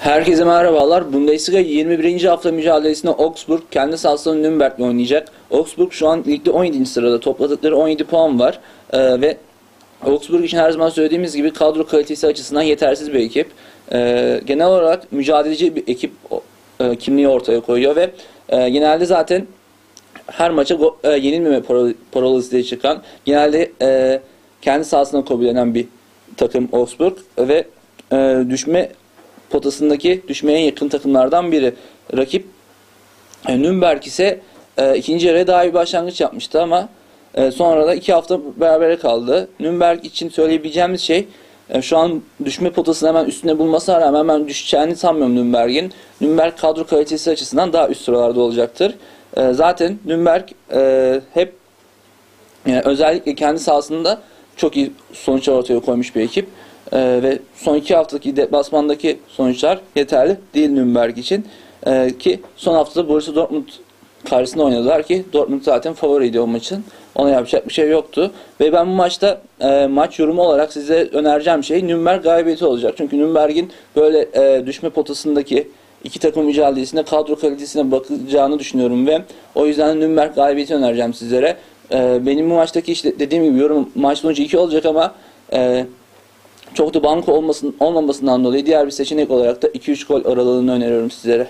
Herkese merhabalar. Bundesliga 21. hafta mücadelesinde Augsburg kendi sahasında Nürnberg'le oynayacak. Augsburg şu an ligde 17. sırada. Topladıkları 17 puan var. Ee, ve Augsburg için her zaman söylediğimiz gibi kadro kalitesi açısından yetersiz bir ekip. Ee, genel olarak mücadeleci bir ekip e, kimliği ortaya koyuyor ve e, genelde zaten her maça go- e, yenilmeme parola- parolası çıkan, genelde e, kendi sahasına kabul bir takım Augsburg ve e, düşme potasındaki düşmeye yakın takımlardan biri. Rakip e, Nürnberg ise e, ikinci yarıya daha iyi başlangıç yapmıştı ama e, sonra da iki hafta berabere kaldı. Nürnberg için söyleyebileceğimiz şey e, şu an düşme potasının hemen üstünde bulmasına rağmen ben düşeceğini sanmıyorum Nürnberg'in. Nürnberg kadro kalitesi açısından daha üst sıralarda olacaktır. E, zaten Nürnberg e, hep yani özellikle kendi sahasında çok iyi sonuçlar ortaya koymuş bir ekip. Ee, ve son iki haftaki deplasmandaki sonuçlar yeterli değil Nürnberg için. Ee, ki son haftada Borussia Dortmund karşısında oynadılar ki Dortmund zaten favoriydi o maçın. Ona yapacak bir şey yoktu. Ve ben bu maçta e, maç yorumu olarak size önereceğim şey Nürnberg galibiyeti olacak. Çünkü Nürnberg'in böyle e, düşme potasındaki iki takım mücadelesinde kadro kalitesine bakacağını düşünüyorum ve o yüzden Nürnberg galibiyeti önereceğim sizlere. E, benim bu maçtaki işte dediğim gibi yorum maç sonucu 2 olacak ama e, çok da banko olmasın, olmamasından dolayı diğer bir seçenek olarak da 2-3 gol aralığını öneriyorum sizlere.